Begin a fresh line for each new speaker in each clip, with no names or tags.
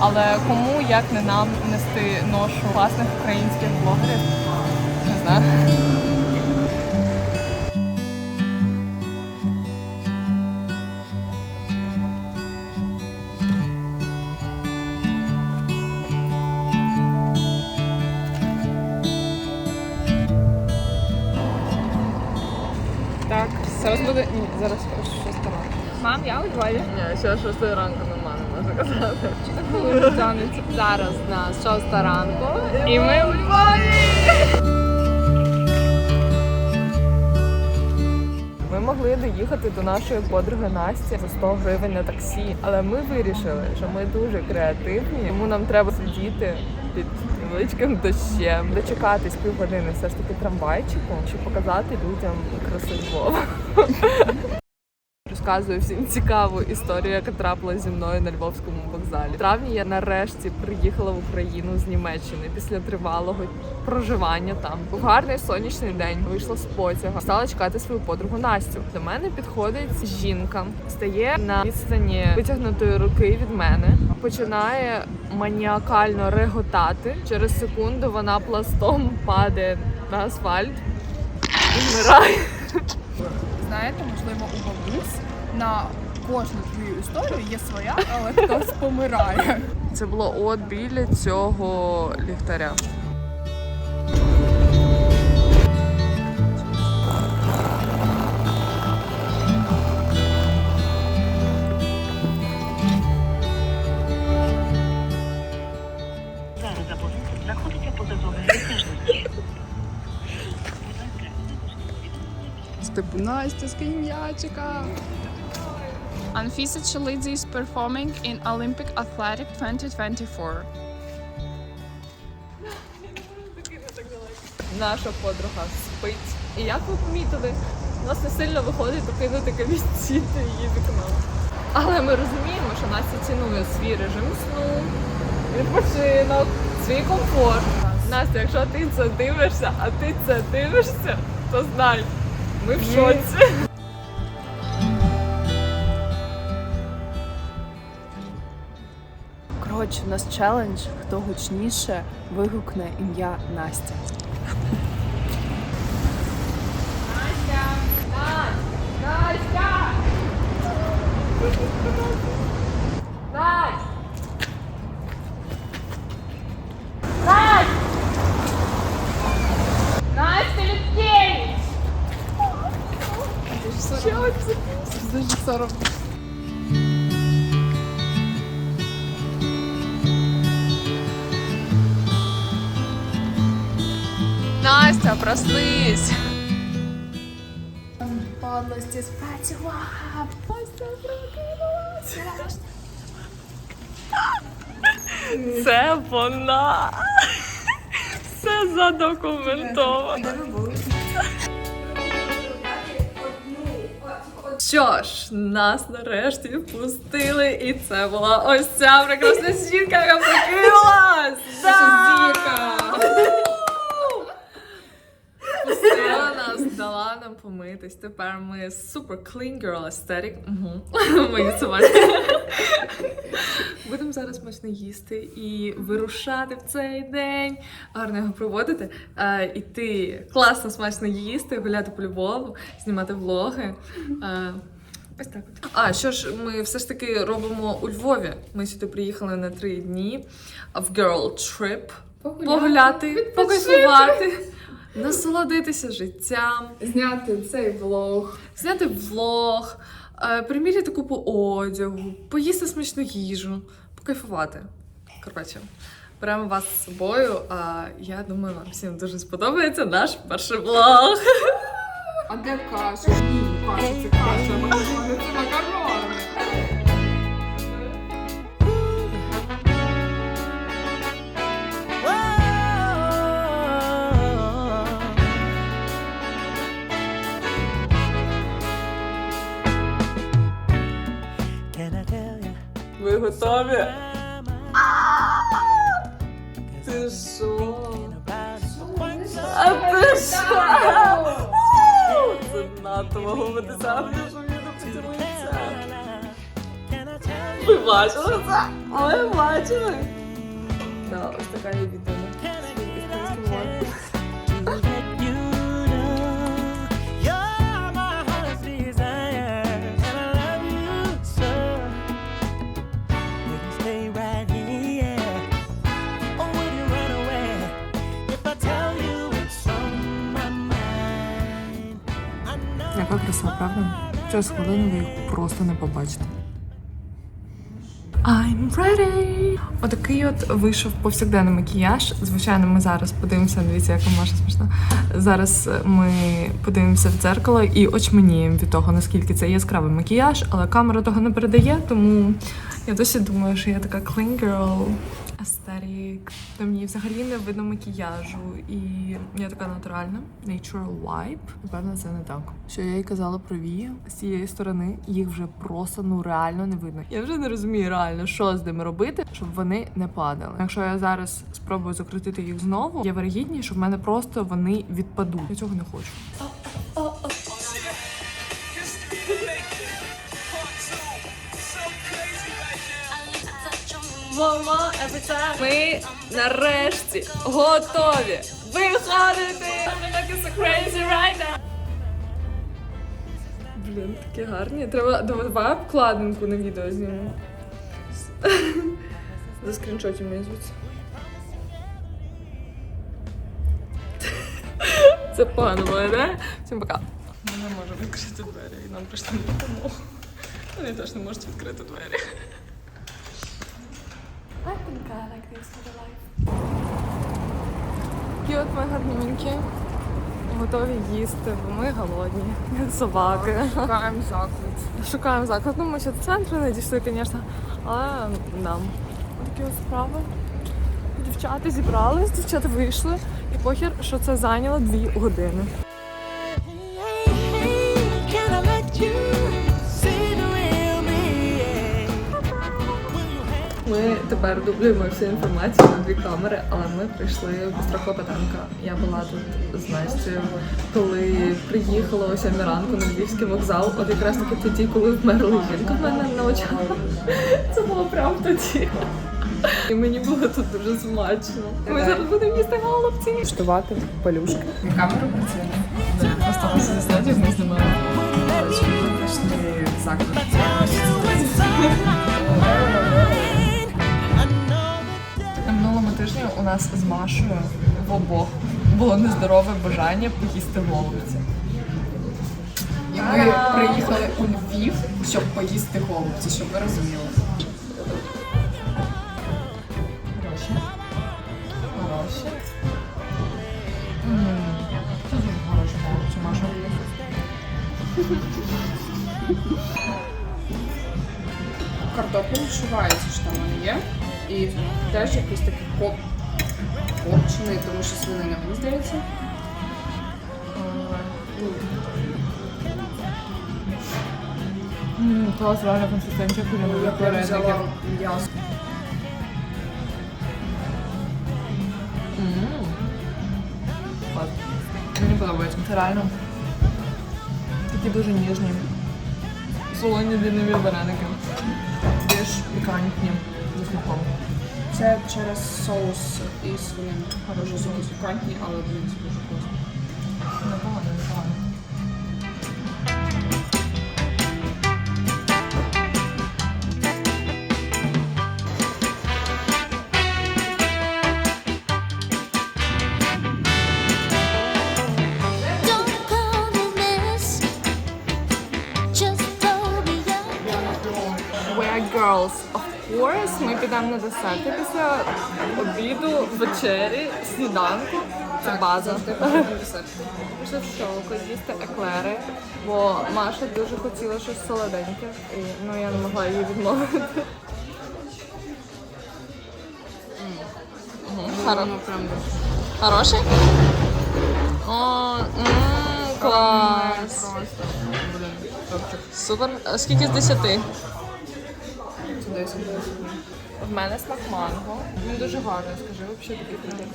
Але кому як не нам нести ношу власних українських блогерів? Не знаю. Так, зараз буде. Ні, зараз шоста ранку.
Мам, я у Львові.
Ні, ще шостої ранку можна.
Зараз на 6 ранку.
І ми у Львові! Ми могли доїхати до нашої подруги Насті за 100 гривень на таксі, але ми вирішили, що ми дуже креативні, тому нам треба сидіти під невеличким дощем, дочекатись півгодини все ж таки трамвайчику, щоб показати людям красу Львова. Розказую всім цікаву історію, яка трапилася зі мною на Львовському вокзалі. В травні я нарешті приїхала в Україну з Німеччини після тривалого проживання там. Був гарний сонячний день. Вийшла з потяга, стала чекати свою подругу Настю. До мене підходить жінка, стає на відстані витягнутої руки від мене, починає маніакально реготати. Через секунду вона пластом падає на асфальт і вмирає.
Знаєте, можливо, у бабусь на кожну твою історію є своя, але хтось помирає.
Це було от біля цього ліхтаря.
Настя з м'ячика. Anfisa Chalidze is performing in Olympic Athletic 2024.
Наша подруга спить. І як ви помітили, у нас не сильно виходить покинути камінці та її вікно. Але ми розуміємо, що Настя цінує свій режим сну, відпочинок, свій комфорт. Настя, якщо ти це дивишся, а ти це дивишся, то знай, ми в шоці.
Коротше, у нас челендж, хто гучніше вигукне ім'я Настя. Настя! Настя!
Дуже соромно.
Настя, проснись!
Подлості спрацював. Настя прокинулася.
Це вона. Все задокументовано. Що ж, нас нарешті впустили, і це була ось ця прекрасна жінка, яка прокинулась! Да! Пустила нас, дала нам помитись. Тепер ми super clean girl aesthetic. Угу. Мої собаки. Будемо зараз смачно їсти і вирушати в цей день, гарно його проводити, е, іти класно смачно їсти, гуляти по Львову, знімати влоги. Е, Ось так. от. А що ж, ми все ж таки робимо у Львові. Ми сюди приїхали на три дні в girl trip. Погуляти, покайфувати, насолодитися життям,
Зняти цей влог.
зняти влог, е, приміряти купу одягу, поїсти смачну їжу, покайфувати. Коротше, беремо вас з собою. А я думаю, вам всім дуже сподобається наш перший влог.
А де каша? Ні, каша це каша. Це.
Готові? Ти що? А ти що? Це надто вагомитися, а ти що мені поцілується? Ви бачили це? Ви бачили? Так, ось така є відома. Правда? Через хвилину ви їх просто не побачите. I'm ready! Отакий от вийшов повсякденний макіяж. Звичайно, ми зараз подивимося, дивіться, яка Маша смішна. Зараз ми подивимося в дзеркало і очманіємо від того, наскільки це яскравий макіяж, але камера того не передає, тому я досі думаю, що я така clean girl, aesthetic. Та мені взагалі не видно макіяжу, і я така натуральна, natural vibe. Напевно, це не так. Що я їй казала про вії з цієї сторони, їх вже просто ну реально не видно. Я вже не розумію реально, що з ними робити, щоб вони не падали. Якщо я зараз спробую закрутити їх знову, я вирогідні, що в мене просто вони відпадуть. Я цього не хочу. Ми нарешті готові виходити. Блін, такі гарні. Треба давай обкладинку на відео знімемо. За скріншотів мені звідси. Це погано буде, да? Всім пока. Ми не можемо відкрити двері, і нам прийшли на допомогу. Вони теж не можуть відкрити двері. I think I like this for the life. Такі от ми гарненькі. Готові їсти, бо ми голодні, собаки.
Шукаємо заклад.
Шукаємо заклад. Ну, ми ще до центру не дійшли, звісно, але нам. Такі от справи. Дівчата зібрались, дівчата вийшли, і похер, що це зайняло дві години. Тепер дублюємо всю інформацію на дві камери, але ми прийшли в Страхопотенка. Я була тут з Настю, коли приїхала о 7 ранку на Львівський вокзал. От якраз таки тоді, коли вмерла жінка в мене на очах. Це було прямо тоді. І мені було тут дуже смачно. Ми зараз будемо їсти голубці.
Куштувати палюшки.
Камеру працює.
Просто після стадії ми знімали.
Пішли в заклад.
Нас з Машою в обох було нездорове бажання поїсти голубці.
І ми приїхали у Львів, щоб поїсти голубці, щоб ви розуміли.
Хороші. Це дуже хороші голубці, Маша.
Картопля відчувається, що там вони є. І теж якийсь такий коп. Копчений, тому що свинина, мені здається.
М, Клас, реально консистенція
Я
куліна.
прям взяла м'ясо.
Клас. Мені подобається. Це реально такі дуже ніжні. Солоні ліниві вареники. Більш пікантні за смаком.
Це через соус і свинину. Дуже соус пікантні, але він дуже
course, ми підемо на десерти після обіду, вечері, сніданку. Це база. Пішли в шоку, їсти еклери, бо Маша дуже хотіла щось солоденьке, і ну я не могла її відмовити. Хоро... Хороший? О, м, клас. Супер. А скільки з десяти? В мене смак манго. Він дуже гарний, скажи, взагалі такий прям.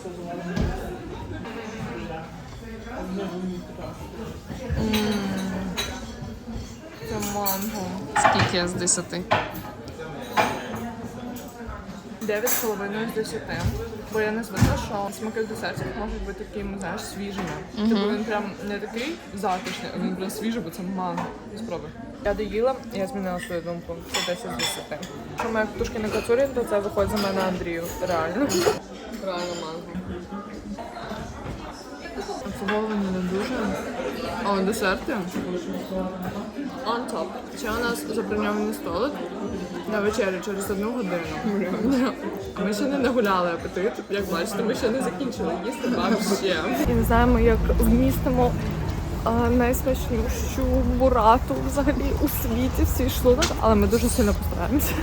Це манго. Скільки з десяти? 9,5 з 10. Бо я не звикла, що смаки в десертах можуть бути такими, знаєш, свіжими. Тобто він прям не такий затишний, а він прям свіжий, бо це манго. Спробуй. Я доїла, я змінила свою думку. Це 10 з 10. Якщо моя птушки не кацурін, то це виходить за мене Андрію. Реально. Реально манго. Обслуговування не дуже. О, десерти. On top. Ще у нас заброньований столик на вечерю через одну годину. Ми ще не нагуляли апетит. Як бачите, ми ще не закінчили їсти вообще. І не знаємо, як вмістимо найсмачнішу бурату взагалі у світі всій шлунок, але ми дуже сильно постараємося.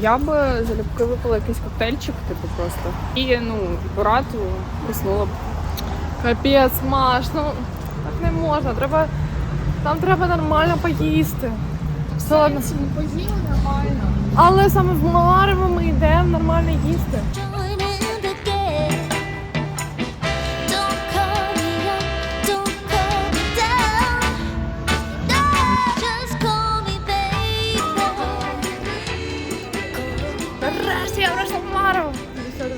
Я би залюбки випила якийсь коктейльчик, типу просто. І ну, бурату уснула б.
Капець, Маш, ну не можна. Треба там треба нормально поїсти. Все одно.
Поїли нормально.
Але саме в Маларево ми йдемо нормально їсти.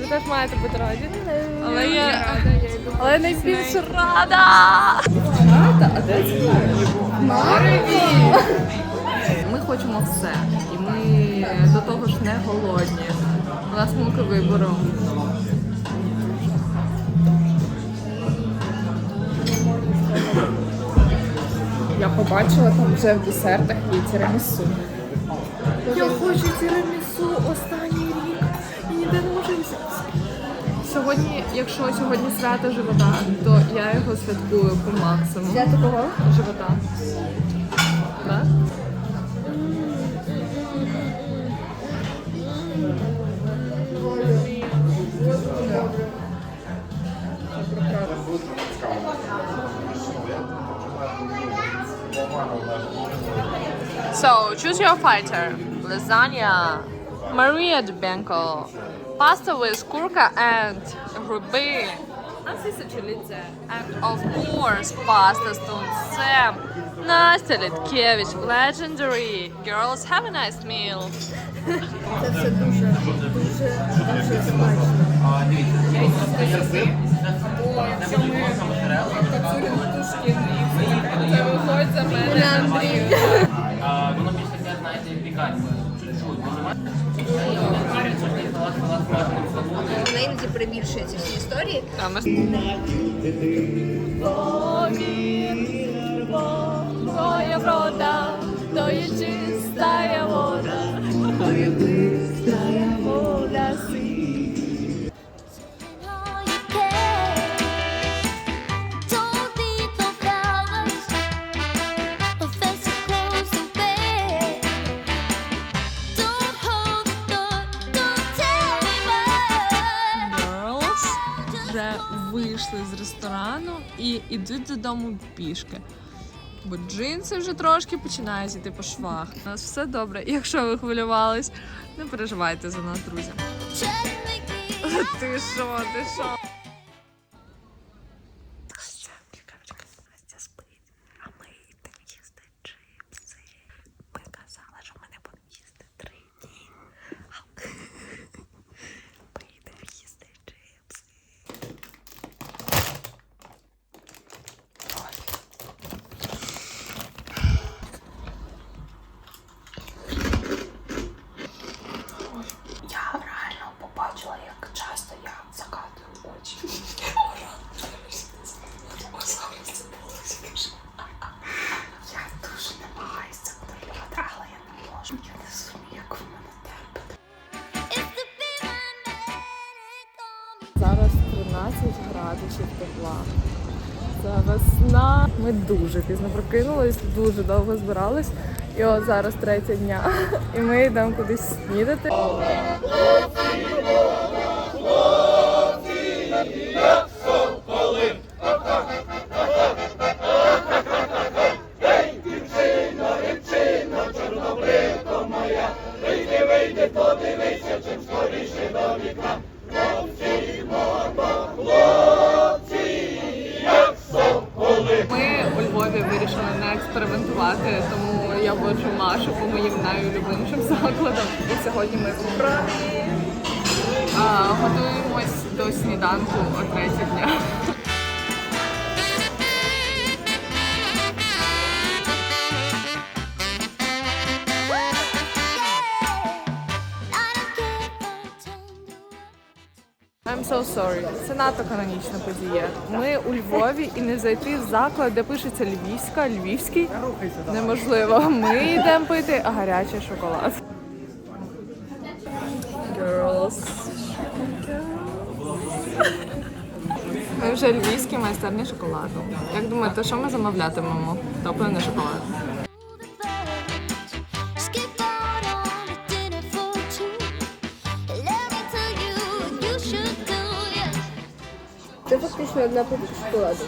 Теж маєте бути раді. Але я, але я найбільше рада. Ми хочемо все. І ми до того ж не голодні. У нас муки вибору.
Я побачила там вже в десертах є тірамісу.
Я хочу тірамісу останній рік. І ніде не. Сьогодні, якщо сьогодні свято живота, то я його святкую по максимуму. Свято кого? Живота. Да?
So, choose your fighter. Lasagna, Maria de Benko, pasta with kurka and ruby. And of course, pasta с тунцем. Настя Літкевич, legendary. Girls, have a nice meal.
Це виходить за мене Андрій.
Воно більш таке, знаєте, пікантне. Чуть-чуть.
Вона іноді прибільшує ці всі історії.
А
Твоя врода, то є чистая вода. Чистая вода
і йдуть додому пішки. Бо джинси вже трошки починають йти по швах. У нас все добре. Якщо ви хвилювались, не переживайте за нас, друзі. Ти що, ти що?
Ми дуже
пізно прокинулись, дуже довго збирались. І от зараз третя дня. І ми йдемо кудись снідати. Я воджу Машу по моїм найулюбленішим закладам. І сьогодні ми в. Готуємось до сніданку о третій дня. So sorry. Це надто канонічна подія. Ми у Львові і не зайти в заклад, де пишеться львівська, львівський неможливо. Ми йдемо пити гарячий шоколад. Girls. Ми вже львівські майстерні шоколаду. Як думаєте, що ми замовлятимемо? Топлений шоколад.
Фактично одна плитка шоколаду.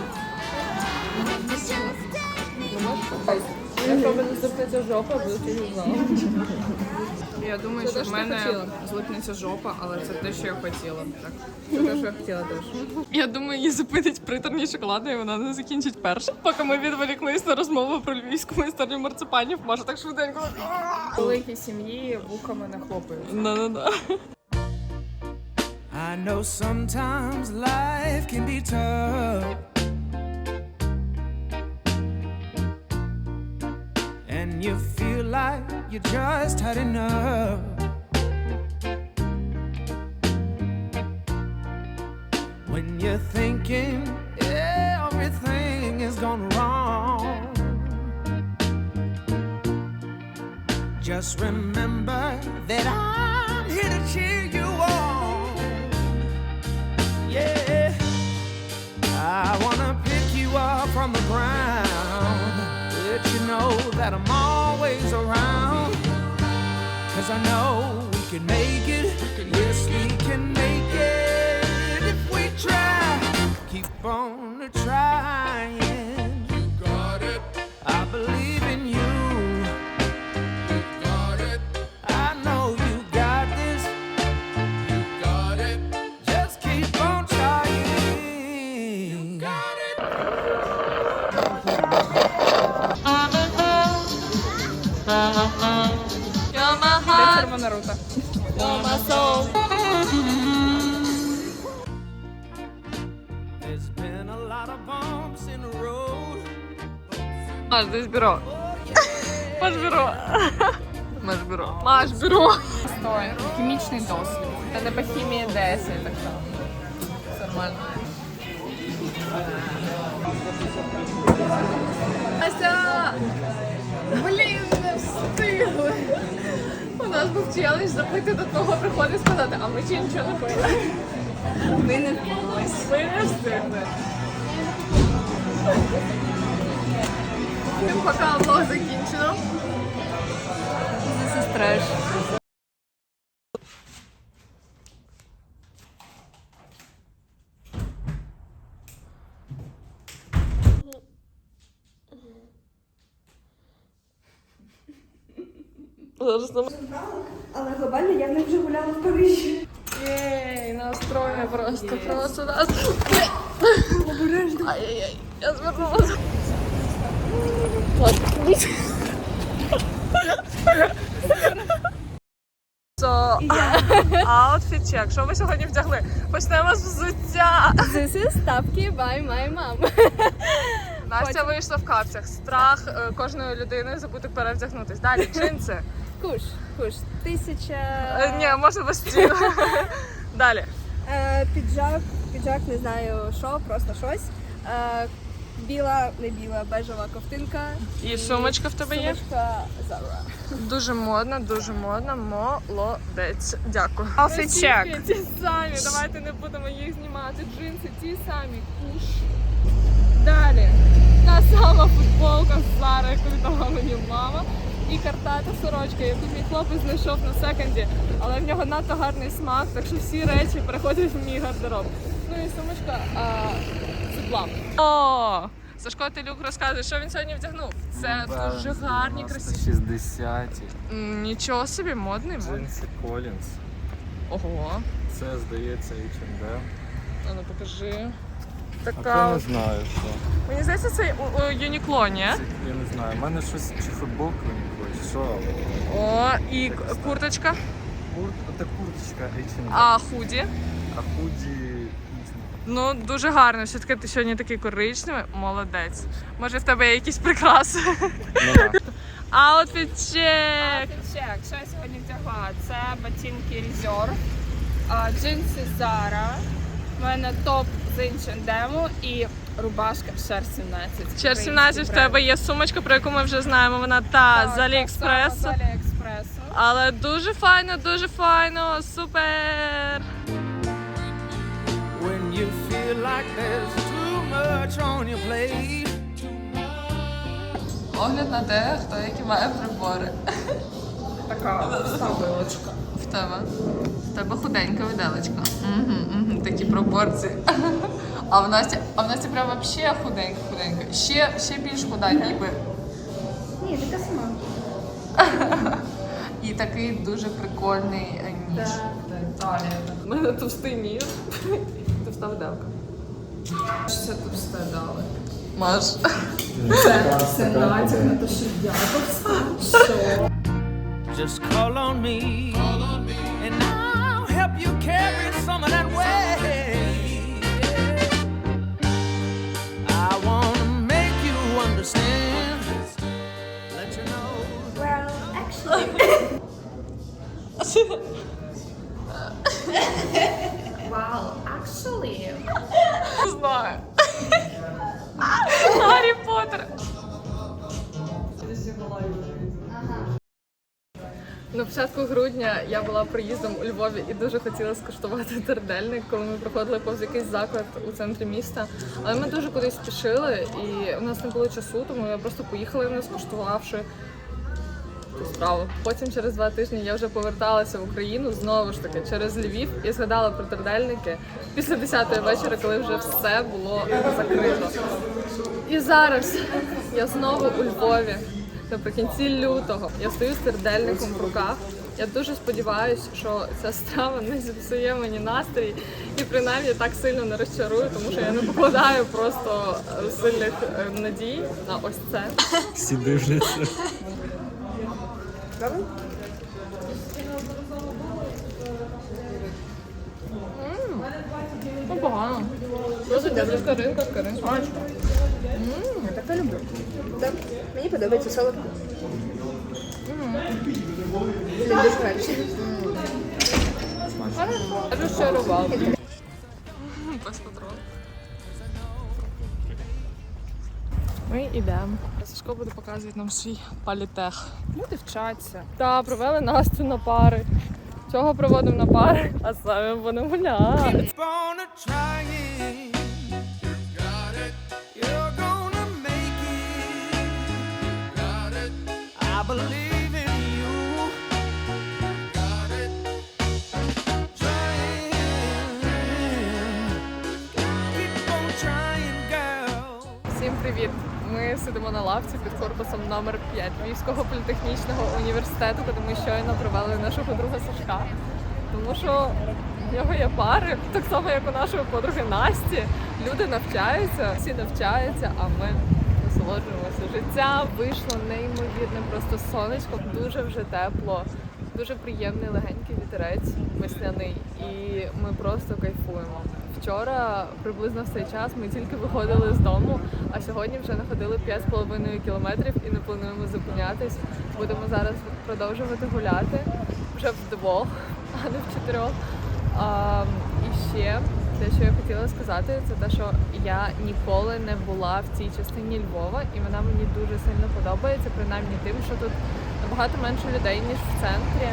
Жопа,
Я думаю, що в мене злипнеться жопа, але це те, що я хотіла. Так. Це те, що я хотіла теж.
Я думаю, її зупинить приторні шоколади, і вона не закінчить перше. Поки ми відволіклись на розмову про львівську майстерню марципанів, може так швиденько.
В великій сім'ї вухами не хлопають.
Да-да-да.
I know sometimes life can be tough. And you feel like you just had enough. When you're thinking everything is gone wrong. Just remember that I'm here to cheer that I'm always around. Cause I know we can make it. Yes, we can make it if we try. Keep on trying. Road.
Маш, десь бюро. Маш бюро. Маш бюро. Маш бюро.
Стой. Хімічний досвід.
Це не по хімії ДС, так само. Все нормально. Ася! Блін, не встигли. У нас був челендж запити до того приходить сказати, а ми ще нічого не пили. Ми не встигли. Ми не встигли. Тим поки влог закінчено. This is trash. Зараз нам...
Але глобально я не вже гуляла в Парижі.
Єй, настроєно просто, просто нас. Обережно. Ай-яй-яй, я звернулася. So, outfit check. Що ви сьогодні вдягли? Почнемо з взуття.
This is тапки by my mom.
Настя вийшла в капцях. Страх е, кожної людини забути перевдягнутись. Далі джинси.
Куш, куш. Тисяча.
Е, Ні, можна без. Далі.
Е, піджак, піджак, не знаю що, просто щось. Е, біла, не біла, бежева ковтинка.
І сумочка в тебе є?
Сумочка Zara.
Дуже модно, дуже модно. Молодець. Дякую. Outfit check. Ті самі. Давайте не будемо їх знімати. Джинси ті самі. Куш. Далі. Та сама футболка з Zara, яку віддала мені мама. І картата сорочка, яку мій хлопець знайшов на секонді, але в нього надто гарний смак, так що всі речі переходять в мій гардероб. Ну і сумочка а, це О! Сашко Телюк розказує, що він сьогодні вдягнув. Це дуже гарні, красиві.
60
М, Нічого собі, модний модний.
Джинси Колінс.
Ого.
Це здається H&M.
А ну покажи.
А то не знаю, що.
Мені здається, це у- у Юнікло, ні?
Це, я не знаю. У мене щось чи футболка що.
О, і к- курточка.
Кур... Це курточка H&M.
А худі?
А худі...
Ну, дуже гарно. Все-таки ти сьогодні такий коричневий. Молодець. Може, в тебе є якісь прикраси?
Ну да.
Аутфіт чек!
Чек, що я сьогодні вдягла? Це ботинки Reserve, джинси Zara, в мене топ з H&M і рубашка в шер 17.
Чер 17 в тебе є сумочка, про яку ми вже знаємо. Вона та з Аліекспресу.
З Аліекспресу.
Але дуже файно, дуже файно, супер!
When you feel like there's too much on your plate.
Огляд на те, хто які має прибори.
Така вставилочка.
В тебе. В тебе худенька виделечка. Угу, угу, такі пропорції. А в Насті, а в Насті прям вообще худенька, худенька. Ще, ще більш худа, ніби.
Ні, така сама.
І такий дуже прикольний е, ніж. У мене товстий ніж. Товста виделка.
Це тут все дали.
Маш.
Це, це натяк на те, що я товста. Що?
Just call on me.
Початку я була приїздом у Львові і дуже хотіла скуштувати тердельник, коли ми проходили повз якийсь заклад у центрі міста. Але ми дуже кудись спішили, і у нас не було часу, тому я просто поїхала не скуштувавши цю справу. Потім через два тижні я вже поверталася в Україну знову ж таки через Львів і згадала про тердельники після 10-ї вечора, коли вже все було закрито. І зараз я знову у Львові. Наприкінці лютого я стою з сердельником в руках. Я дуже сподіваюся, що ця страва не зіпсує мені настрій і принаймні так сильно не розчарує, тому що я не покладаю просто сильних е, надій на ось це.
Всі дивляться.
Ну, погано. Просто добре скоринка, скоринка.
Я таке люблю. Так, мені подобається солодко.
Розчарував. Ми йдемо. Сашко буде показувати нам свій палітех.
Люди вчаться.
Та провели Настю на пари. Чого проводимо на пари? А самі будемо гуляти.
Born
Ми сидимо на лавці під корпусом номер 5 Львівського політехнічного університету, куди ми щойно привели нашого друга Сашка. Тому що в нього є пари, так само як у нашої подруги Насті. Люди навчаються, всі навчаються, а ми насолоджуємося. Життя вийшло неймовірне, просто сонечко, дуже вже тепло, дуже приємний легенький вітерець весняний, і ми просто кайфуємо. Вчора приблизно в цей час ми тільки виходили з дому, а сьогодні вже находили 5,5 кілометрів і не плануємо зупинятись. Будемо зараз продовжувати гуляти вже вдвох, а не в чотирьох. А, і ще те, що я хотіла сказати, це те, що я ніколи не була в цій частині Львова, і вона мені дуже сильно подобається, принаймні тим, що тут набагато менше людей, ніж в центрі.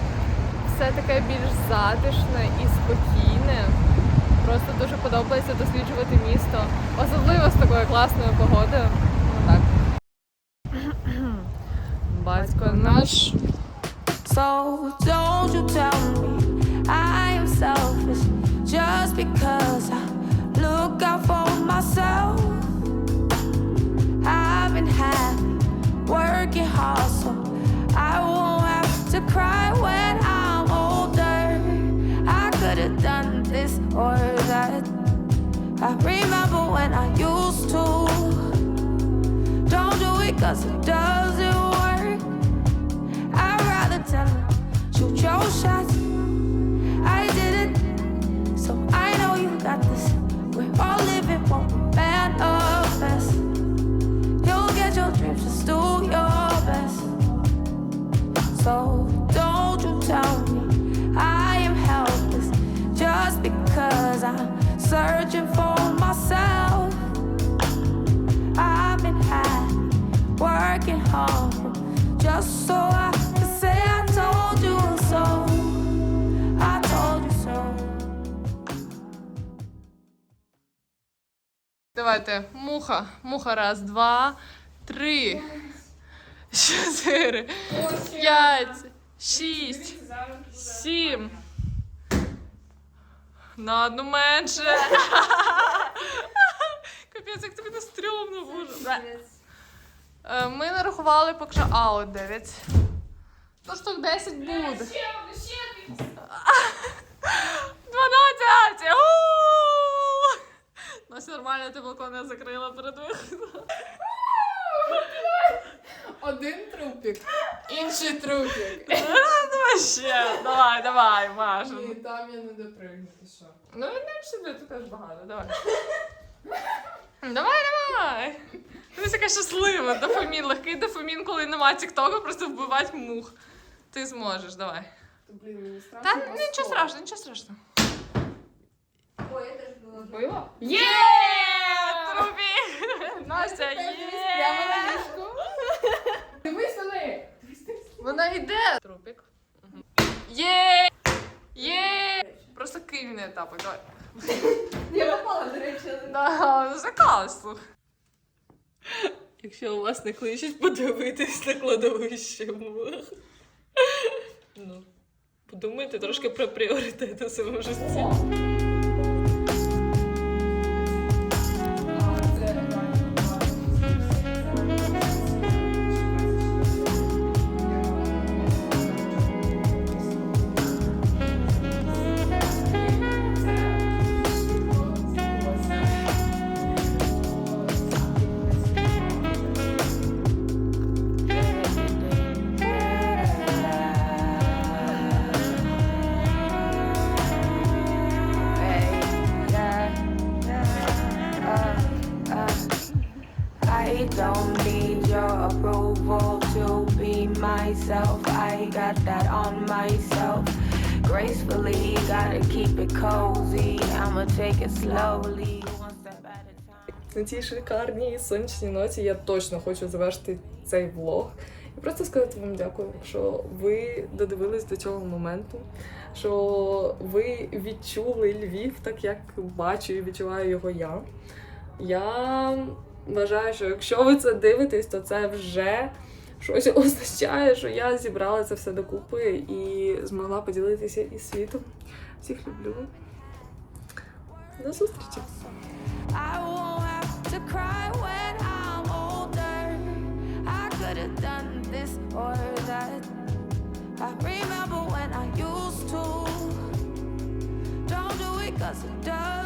Все таке більш затишне і спокійне. Просто дуже подобається досліджувати місто, особливо з такою класною погодою. Ну так. Батько наш.
So don't you tell me I am selfish just because I look out for myself. I've been happy, working hard so I won't have to cry when I'm older. I could have done this or that. I remember when I used to. Don't do it cause it doesn't work. I'd rather tell
Муха. Муха. Раз, два, три, чотири, п'ять, шість, сім. На одну менше. Капець, як тобі не стрьомно, боже. Е, Ми нарахували поки що аут 9. Ну, штук 10 буде. 12! Настя нормально ти балкон не закрила перед виходом.
Один трупік, інший трупік.
Давай ще. Давай, давай, Маша.
Ні, там я не допригну, ти що?
Ну, не сюди, тут теж багато, давай. Давай, давай. Ти така щаслива, дофамін, легкий дофамін, коли нема тіктоку, просто вбивати мух. Ти зможеш, давай.
Блін, мені страшно.
Та нічого страшного, нічого страшного.
Вбила?
Є! Трубі! Настя, є!
Дивись на неї!
Вона йде! Трупік. Є! Є! Просто мене тапок, давай.
Я попала, до речі.
Да, закалась, слух. Якщо у вас не кличуть подивитись на кладовище. Ну, подумайте трошки про пріоритети в своєму житті.
I got that on myself. Gracefully, gotta keep it cozy. I'ma take it slowly.
На цій шикарній сонячній ноті я точно хочу завершити цей влог. І просто сказати вам дякую, що ви додивились до цього моменту, що ви відчули Львів так, як бачу і відчуваю його я. Я вважаю, що якщо ви це дивитесь, то це вже щось означає, що я зібрала це все докупи і змогла поділитися із світом. Всіх люблю. До зустрічі!
Cause it does